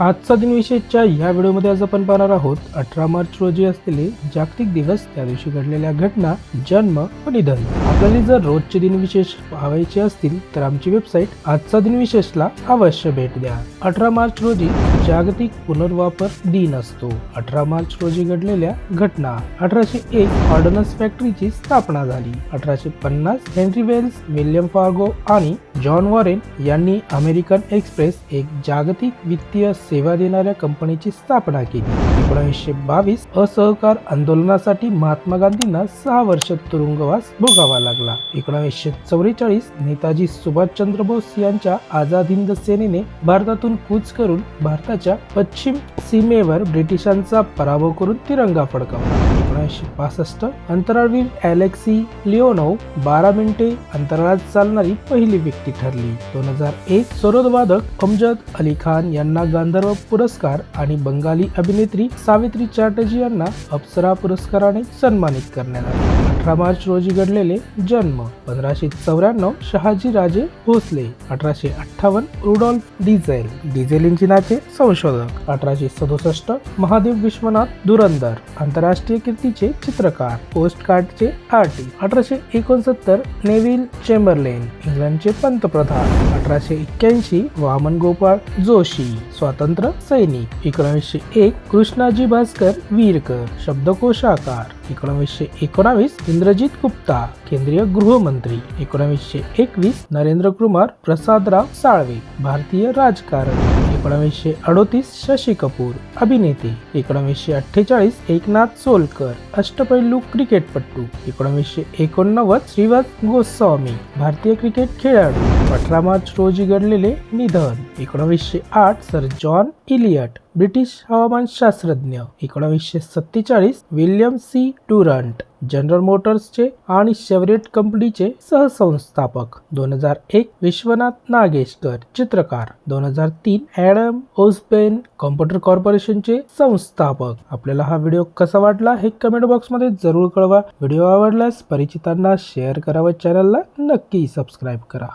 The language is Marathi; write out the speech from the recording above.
आजचा दिन विशेषच्या या व्हिडिओमध्ये आज आपण पाहणार आहोत अठरा मार्च रोजी असलेले जागतिक दिवस त्या दिवशी घडलेल्या घटना जन्म व निधन. आपल्याला जर रोजचे दिन विशेष पाहायचे असतील तर आमची वेबसाईट आजचा दिन विशेषला अवश्य भेट द्या. अठरा मार्च रोजी जागतिक पुनर्वापर दिन असतो. अठरा मार्च रोजी घडलेल्या घटना. अठराशे एक ऑर्डनन्स फॅक्टरीची स्थापना झाली. अठराशे पन्नास हेनरी वेल्स विल्यम फार्गो आणि जॉन वॉरेन यांनी अमेरिकन एक्सप्रेस एक जागतिक वित्तीय सेवा देणाऱ्या कंपनीची स्थापना केली. एकोणीसशे बावीस असहकार आंदोलनासाठी महात्मा गांधींना सहा वर्ष तुरुंगवास भोगावा लागला. एकोणीसशे चौवेचाळीस नेताजी सुभाषचंद्र बोस यांच्या आझाद हिंद सेनेने भारतातून कूच करून भारताच्या पश्चिम सीमेवर ब्रिटिशांचा पराभव करून तिरंगा फडकावला. एकोणीसशे पासष्ट अंतराळवीर अलेक्सी लिओनोव बारा मिनिटे अंतराळात चालणारी पहिली व्यक्ती ठरली. दोन हजार एक सरोदवादक अमजद अली खान यांना गांधर्व पुरस्कार आणि बंगाली अभिनेत्री सावित्री चॅटर्जी यांना अप्सरा पुरस्काराने सन्मानित करण्यात आले. अठरा मार्च रोजी घडलेले जन्म पंधराशे चौऱ्याण्णव शहाजी राजे भोसले अठराशे अठ्ठावन्न रुडॉल्फ डिझेल. डिझेल इंजिनाचे संशोधक अठराशे सदुसष्ट महादेव विश्वनाथ धुरंधर आंतरराष्ट्रीय कीर्तीचे चित्रकार पोस्ट कार्डचे आरटी अठराशे एकोणसत्तर नेव्हिल चेंबरलेन इंग्लंडचे पंतप्रधान अठराशे एक्क्याऐंशी वामन गोपाळ जोशी स्वातंत्र्य सैनिक एकोणीसशे एक कृष्णाजी भास्कर वीरकर शब्दकोशाकार एकोणावीसशे एकोणावीस इंद्रजित गुप्ता केंद्रीय गृहमंत्री. एकोणावीसशे एकवीस नरेंद्र कुमार प्रसादराव साळवे भारतीय राजकारण. एकोणावीसशे अडोतीस शशी कपूर अभिनेते. एकोणावीसशे अठ्ठेचाळीस एकनाथ सोलकर अष्टपैलू क्रिकेटपटू. एकोणावीसशे एकोणनव्वद श्रीवास गोस्वामी भारतीय क्रिकेट खेळाडू. अठरा मार्च रोजी घडलेले निधन. एकोणावीसशे आठ सर जॉन इलियट. ब्रिटिश हवामानशास्त्रज्ञ एकोणावीसशे सत्तेचाळीस विल्यम सी. टुरंट जनरल मोटर्सचे आणि शेवरेट कंपनीचे सहसंस्थापक. दोन हजार एक विश्वनाथ नागेशकर चित्रकार. दोन हजार तीन ॲडम ओस्पेन कॉम्प्युटर कॉर्पोरेशनचे संस्थापक. आपल्याला हा व्हिडिओ कसा वाटला हे कमेंट बॉक्समध्ये जरूर कळवा. व्हिडिओ आवडल्यास परिचितांना शेअर करा व चॅनलला नक्की सबस्क्राईब करा.